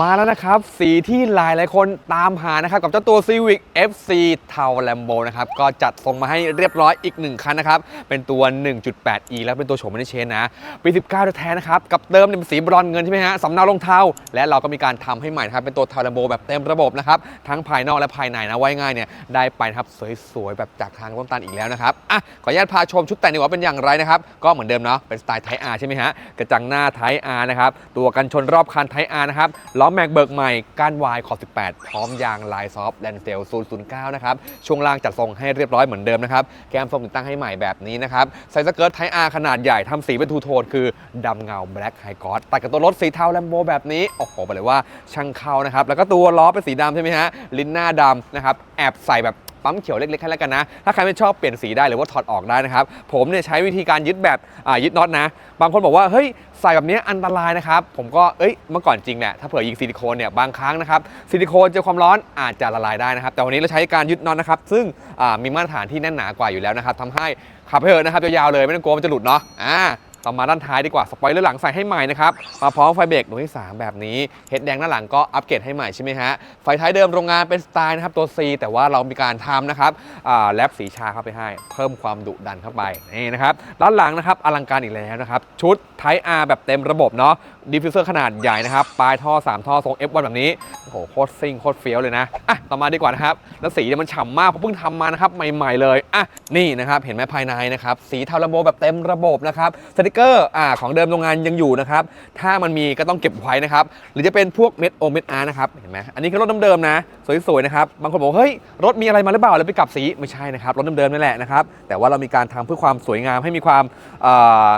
มาแล้วนะครับสีที่หลายหลายคนตามหานะครับกับเจ้าตัว Civic FC t a u Lambo นะครับก็จัดส่งมาให้เรียบร้อยอีก 1 คันนะครับ เป็นตัว 1.8e แล้วเป็นตัวโฉมไม่ได้เชนนะ ปี 19 แท้นะครับ กับเติมเป็นสีบรอนเงินใช่ไหมฮะสำเนาลงเทาและเราก็มีการทำให้ใหม่นะครับ เป็นตัว t a u Lambo แบบเต็มระบบนะครับ ทั้งภายนอกและภายในนะไว้ง่ายเนี่ยได้ไปนะครับสวยๆแบบจากทางต้นตันอีกแล้วนะครับอะขออนุญาตพาชมชุดแต่งดีกว่าเป็นอย่างไรนะครับก็เหมือนเดิมเนาะเป็นสไตล์ไทอาร์ใช่ไหมฮะกระจังหน้าไทอาร์นะครับตัวกันชนรอบคันไทอาร์นะครับล้อแม็กเบิกใหม่ก้านวายขอบ18 พร้อมยางลายซอฟต์แดนเซล009 นะครับ ช่วงล่างจัดทรงให้เรียบร้อยเหมือนเดิมนะครับ แก้มทรงติดตั้งให้ใหม่แบบนี้นะครับใส่สเกิร์ตไทอาร์ขนาดใหญ่ทำสีเป็นทูโทนคือดำเงาแบล็กไฮกอสตัดกับตัวรถสีเทาแลมโบแบบนี้ โอ้โหบอกเลยว่าช่างเข้านะครับ แล้วก็ตัวล้อเป็นสีดำใช่ไหมฮะ ลิ้นหน้าดำนะครับ แอบใส่แบบ ปั๊มเขียวเล็กๆให้แล้วกันนะ ถ้าใครไม่ชอบเปลี่ยนสีได้หรือว่าถอดออกได้นะครับ ผมเนี่ยใช้วิธีการยึดแบบยึดน็อตนะ บางคนบอกว่าเฮ้ยใส่แบบนี้อันตรายนะครับ ผมก็เอ้ยเมื่อก่อนจริงแหละถ้าเผื่อยิงซิลิโคนเนี่ยบางครั้งนะครับซิลิโคนเจอความร้อนอาจจะละลายได้นะครับ แต่วันนี้เราใช้การยึดน็อตนะครับ ซึ่งมีมาตรฐานที่แน่นหนากว่าอยู่แล้วนะครับทำให้ขับไปเถอะนะครับยาวๆเลยไม่ต้องกลัวมันจะหลุดเนาะอ่า ต่อมาด้านท้ายดีกว่าสปอยเลอร์หลังใส่ให้ใหม่นะครับมาพร้อมไฟเบรกดวงที่ 3 แบบนี้เฮดแดงด้าหลังก็อัปเกรดให้ใหม่ใช่ไหมฮะไฟท้ายเดิมโรงงานเป็นสไตล์นะครับตัว C แต่ว่าเรามีการทำนะครับแลปสีชาเข้าไปให้ เพิ่มความดุดันเข้าไปนี่นะครับด้านหลังนะครับอลังการอีกแล้วนะครับชุดไท R แบบเต็มระบบเนาะดิฟฟิวเซอร์ขนาดใหญ่นะครับปลายท่อ 3 ท่อทรง F1 แบบนี้โอ้โหโคตรซิ่งโคตรเฟี้ยวเลยนะอะต่อมาดีกว่านะครับแล้วสีเนี่ยมันฉ่ำมากเพราะเพิ่งทำมานะครับใหม่ ๆ เลยอะนี่นะครับเห็นไหมภายในนะครับสีเทาระโบแบบเต็มระบบนะครับสติกเกอร์อ่าของเดิมโรงงานยังอยู่นะครับ ถ้ามันมีก็ต้องเก็บไว้นะครับ หรือจะเป็นพวกเม็ดโอเม็ดอาร์นะครับ เห็นไหมอันนี้คือรถเดิมๆนะ สวยๆนะครับ บางคนบอกเฮ้ย รถมีอะไรมาหรือเปล่าแล้วไปกลับสี ไม่ใช่นะครับ รถเดิมๆนี่แหละนะครับ แต่ว่าเรามีการทำเพื่อความสวยงามให้มีความอ่า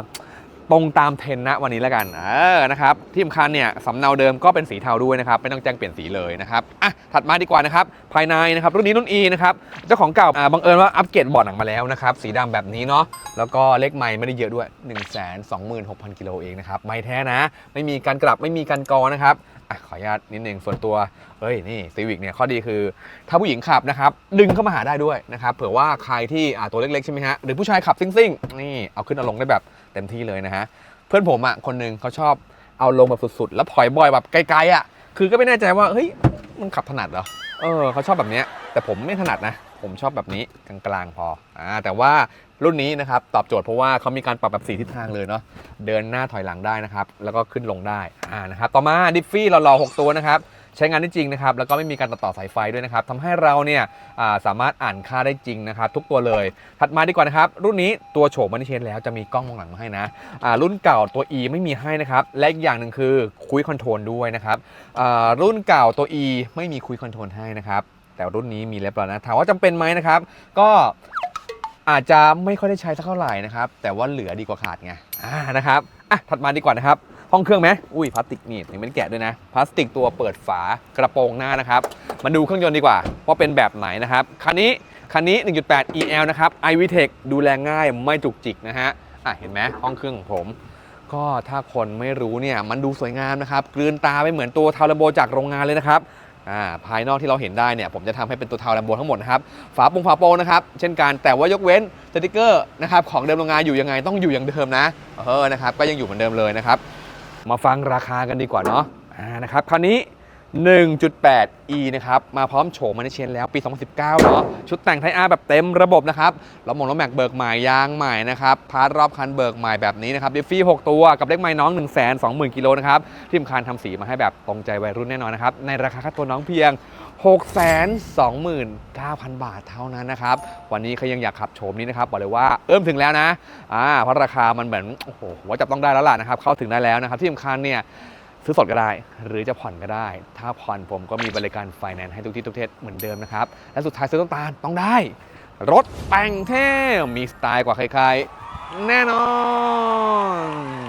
ตรงตามเทรนด์ณวันนี้แล้วกันเออนะครับที่สำคัญเนี่ยสำเนาเดิมก็เป็นสีเทาด้วยนะครับไม่ต้องแจ้งเปลี่ยนสีเลยนะครับอะถัดมาดีกว่านะครับภายในนะครับรุ่นนี้รุ่น E นะครับเจ้าของเก่าอ่าบังเอิญว่าอัปเกรดเบาะหนังมาแล้วนะครับสีดำแบบนี้เนาะแล้วก็เลขไม้ไม่ได้เยอะด้วย 1 2 6 0 0 0กิโลเองนะครับไม่แท้นะ ไม่มีการกลับไม่มีการกอนะครับ อะขออนุญาตนิดนึงส่วนตัวเฮ้ยนี่ซีวิกเนี่ยข้อดีคือ ถ้าผู้หญิงขับนะครับ ดึงเข้ามาหาได้ด้วยนะครับเผื่อว่าใครที่อ่าตัวเล็กๆใช่ไหมฮะหรือผู้ชายขับซิ่งๆนี่เอาขึ้นเอาลงได้แบบเต็มที่เลยนะฮะเพื่อนผมอะคนหนึ่งเขาชอบเอาลงแบบสุดๆ แล้วถอยบ่อยแบบไกลๆอะคือก็ไม่แน่ใจว่าเฮ้ยมันขับถนัดเหรอเออเขาชอบแบบเนี้ยแต่ผมไม่ถนัดนะ ผมชอบแบบนี้กลางๆพออ่าแต่ว่ารุ่นนี้นะครับตอบโจทย์เพราะว่าเขามีการปรับแบบสีทิศทางเลยเนาะเดินหน้าถอยหลังได้นะครับ แล้วก็ขึ้นลงได้อ่านะครับต่อมาดิฟฟี่หล่อๆ6ตัวนะครับใช้งานได้จริงนะครับแล้วก็ไม่มีการตัดต่อสายไฟด้วยนะครับทำให้เราเนี่ยาสามารถอ่านค่าได้จริงนะครับทุกตัวเลย ถัดมาดีกว่านะครับรุ่นนี้ตัวโฉมมันเชนแล้วจะมีกล้องมองหลังมาให้นะรุ่นเก่าตัว E ไม่มีให้นะครับและอีกอย่างหนึ่งคือคุยคอนโทรลด้วยนะครับรุ่นเก่าตัว E ไม่มีคุยคอนโทรลให้นะครับ แต่รุ่นนี้มีแล้วนะถามว่าจำเป็นไหมนะครับ ก็อาจจะไม่ค่อยได้ใช้สักเท่าไหร่นะครับ แต่ว่าเหลือดีกว่าขาดไงอ่านะครับอะถัดมาดีกว่านะครับ ห้องเครื่องไหมอุ้ยพลาสติกนี่ยังไม่ได้แกะด้วยนะพลาสติกตัวเปิดฝากระโปรงหน้านะครับมาดูเครื่องยนต์ดีกว่า ว่าเป็นแบบไหนนะครับคันนี้คันนี้ 1.8 EL นะครับ iVTEC ดูแลง่ายไม่จุกจิกนะฮะอะเห็นไหมห้องเครื่องของผม ก็ถ้าคนไม่รู้เนี่ยมันดูสวยงามนะครับ กลืนตาไปเหมือนตัวทาร์โบจากโรงงานเลยนะครับ อ่าภายนอกที่เราเห็นได้เนี่ยผมจะทำให้เป็นตัวเทาร์โบทั้งหมดนะครับฝาปรุงฝาโปงนะครับเช่นกันแต่ว่ายกเว้นสติกเกอร์นะครับของเดิมโรงงานอยู่ยังไงต้องอยู่อย่างเดิมนะเออนะครับก็ยังอยู่เหมือนเดิมเลยนะครับมาฟังราคากันดีกว่าเนาะอ่านะครับคราวนี้ 1.8e นะครับ มาพร้อมโฉมมาในเชนแล้วปี 2019 เนาะชุดแต่งไทอาร์แบบเต็มระบบนะครับล้อหมงล้อแม็กเบิกใหม่ยางใหม่นะครับ พาร์ทรอบคันเบิกใหม่แบบนี้นะครับดิฟฟี่ 6 ตัวกับเลขไม้น้อง 1 2 0 0 0 0 กิโลนะครับ ที่สำคัญทำสีมาให้แบบตรงใจวัยรุ่นแน่นอนนะครับ ในราคาค่าตัวน้องเพียง 629,000 บาทเท่านั้นนะครับ วันนี้ใครยังอยากขับโฉมนี้นะครับบอกเลยว่าเอิ่มถึงแล้วนะอ่าเพราะราคามันเหมือนโอ้โหหัวจับต้องได้แล้วล่ะนะครับเข้าถึงได้แล้วนะครับที่สำคัญเนี่ย ซื้อสดก็ได้ หรือจะผ่อนก็ได้ ถ้าผ่อนผมก็มีบริการไฟแนนซ์ให้ทุกที่ทุกเทศเหมือนเดิมนะครับ และสุดท้ายซื้อต้องตาลต้องได้ รถแต่งเท่มีสไตล์กว่าใครๆ แน่นอน